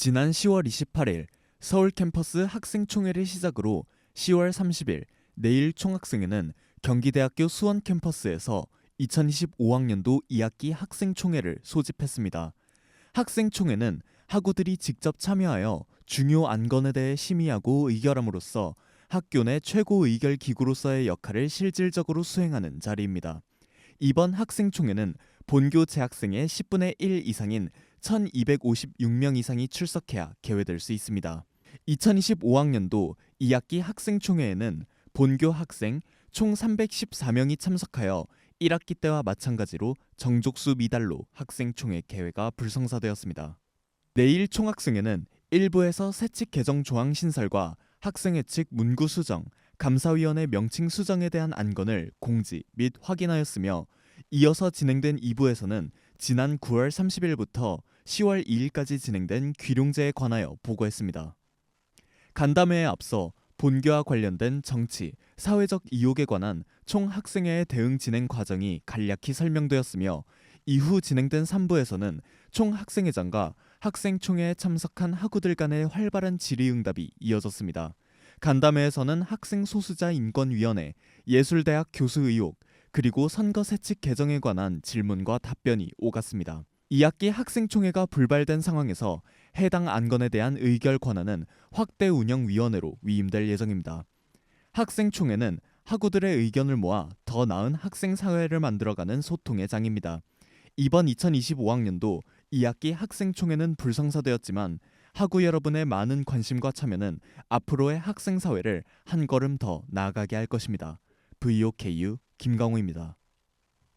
지난 10월 28일 서울 캠퍼스 학생총회를 시작으로 10월 30일 내일 총학생회는 경기대학교 수원 캠퍼스에서 2025학년도 2학기 학생총회를 소집했습니다. 학생총회는 학우들이 직접 참여하여 중요 안건에 대해 심의하고 의결함으로써 학교 내 최고 의결 기구로서의 역할을 실질적으로 수행하는 자리입니다. 이번 학생총회는 본교 재학생의 10분의 1 이상인 1256명 이상이 출석해야 개회될 수 있습니다. 2025학년도 2학기 학생총회에는 본교 학생 총 314명이 참석하여 1학기 때와 마찬가지로 정족수 미달로 학생총회 개회가 불성사되었습니다. 내일 총학생회는 일부에서 세칙 개정 조항 신설과 학생회 측 문구 수정, 감사위원회 명칭 수정에 대한 안건을 공지 및 확인하였으며 이어서 진행된 2부에서는 지난 9월 30일부터 10월 2일까지 진행된 귀룡제에 관하여 보고했습니다. 간담회에 앞서 본교와 관련된 정치, 사회적 이욕에 관한 총 학생회의 대응 진행 과정이 간략히 설명되었으며 이후 진행된 3부에서는 총 학생회장과 학생총회에 참석한 학우들 간의 활발한 질의응답이 이어졌습니다. 간담회에서는 학생 소수자 인권위원회, 예술대학 교수 의혹, 그리고 선거 세칙 개정에 관한 질문과 답변이 오갔습니다. 2학기 학생총회가 불발된 상황에서 해당 안건에 대한 의결 권한은 확대 운영위원회로 위임될 예정입니다. 학생총회는 학우들의 의견을 모아 더 나은 학생 사회를 만들어가는 소통의 장입니다. 이번 2025학년도 2학기 학생총회는 불성사되었지만 학우 여러분의 많은 관심과 참여는 앞으로의 학생 사회를 한 걸음 더 나아가게 할 것입니다. VOKU 김강호입니다.